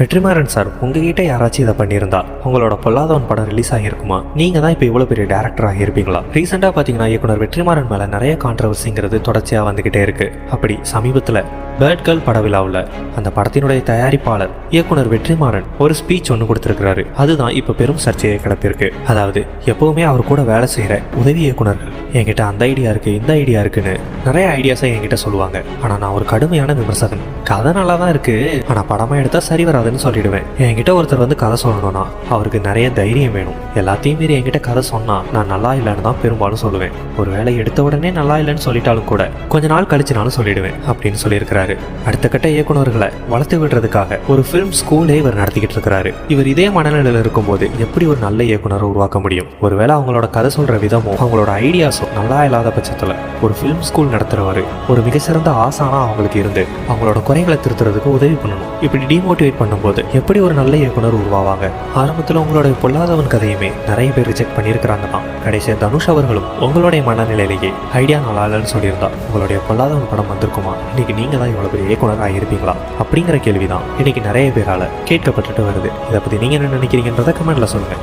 Vetrimaaran sir உங்ககிட்ட யாராச்சும் இதை பண்ணியிருந்தா உங்களோட பொல்லாதவன் படம் ரிலீஸ் ஆகிருக்குமா நீங்க தான் இப்போ இவ்வளோ பெரிய டேரக்டர் ஆகியிருப்பீங்களா? ரீசெண்டாக பார்த்தீங்கன்னா இயக்குனர் வெற்றிமாறன் மேலே நிறைய கான்ட்ரவர்சிங்கிறது தொடர்ச்சியாக வந்துகிட்டே இருக்கு. அப்படி சமீபத்தில் பேர்ட் கேர்ள் பட விழாவில் அந்த படத்தினுடைய தயாரிப்பாளர் இயக்குனர் வெற்றிமாறன் ஒரு ஸ்பீச் ஒன்று கொடுத்துருக்கிறாரு. அதுதான் இப்போ பெரும் சர்ச்சையை கிளப்பியிருக்கு அதாவது எப்பவுமே அவர் கூட வேலை செய்கிற உதவி இயக்குனர்கள். என்கிட்ட அந்த ஐடியா இருக்குது இந்த ஐடியா இருக்குன்னு நிறைய ஐடியாஸை என்கிட்ட சொல்லுவாங்க. ஆனால் நான் ஒரு கடுமையான விமர்சகன். கதை நல்லா தான் இருக்குது ஆனால் படமாக எடுத்தால் சரி வராதுன்னு சொல்லிடுவேன். என்கிட்ட ஒருத்தர் வந்து கதை சொல்லணும்னா அவருக்கு நிறைய தைரியம் வேணும். எல்லாத்தையும் மீறி என்கிட்ட கதை சொன்னால் நான் நல்லா இல்லைன்னு தான் பெரும்பாலும் சொல்லுவேன். ஒருவேளை எடுத்த உடனே நல்லா இல்லைன்னு சொல்லிட்டாலும் கூட கொஞ்ச நாள் கழிச்சுனாலும் சொல்லிடுவேன் அப்படின்னு சொல்லியிருக்கிறாரு. அடுத்த கட்ட இயக்குனர்களை வளர்த்து விடுறதுக்காக ஒரு ஃபிலிம் ஸ்கூலே இவர் நடத்திக்கிட்டு இருக்கிறாரு. இவர் இதே மனநிலையில் இருக்கும்போது எப்படி ஒரு நல்ல இயக்குனரை உருவாக்க முடியும்? ஒருவேளை அவங்களோட கதை சொல்ற விதமும் அவங்களோட ஐடியாஸ் ஸோ நல்லா இல்லாத பட்சத்தில் ஒரு ஃபிலிம் ஸ்கூல் நடத்துகிறவர் ஒரு மிகச்சிறந்த ஆசானா அவங்களுக்கு இருந்து அவங்களோட குறைகளை திருத்துறதுக்கு உதவி பண்ணணும். இப்படி டிமோட்டிவேட் பண்ணும்போது எப்படி ஒரு நல்ல இயக்குனர் உருவாவாங்க? ஆரம்பத்தில் உங்களோட பொல்லாதவன் கதையுமே நிறைய பேர் ரிஜெக்ட் பண்ணியிருக்கிறாங்க தான். கடைசியாக தனுஷ் அவர்களும் உங்களுடைய மனநிலையிலேயே ஐடியா நல்லா இல்லைன்னு சொல்லியிருந்தா உங்களுடைய பொல்லாதவன் படம் வந்திருக்குமா? இன்னைக்கு நீங்க தான் இவ்வளவு பெரிய இயக்குனராக இருப்பீங்களா அப்படிங்கிற கேள்விதான் இன்னைக்கு நிறைய பேரால கேட்கப்பட்டுட்டு வருது. இதை பத்தி நீங்க என்ன நினைக்கிறீங்கன்றத கமெண்ட்ல சொல்லுங்க.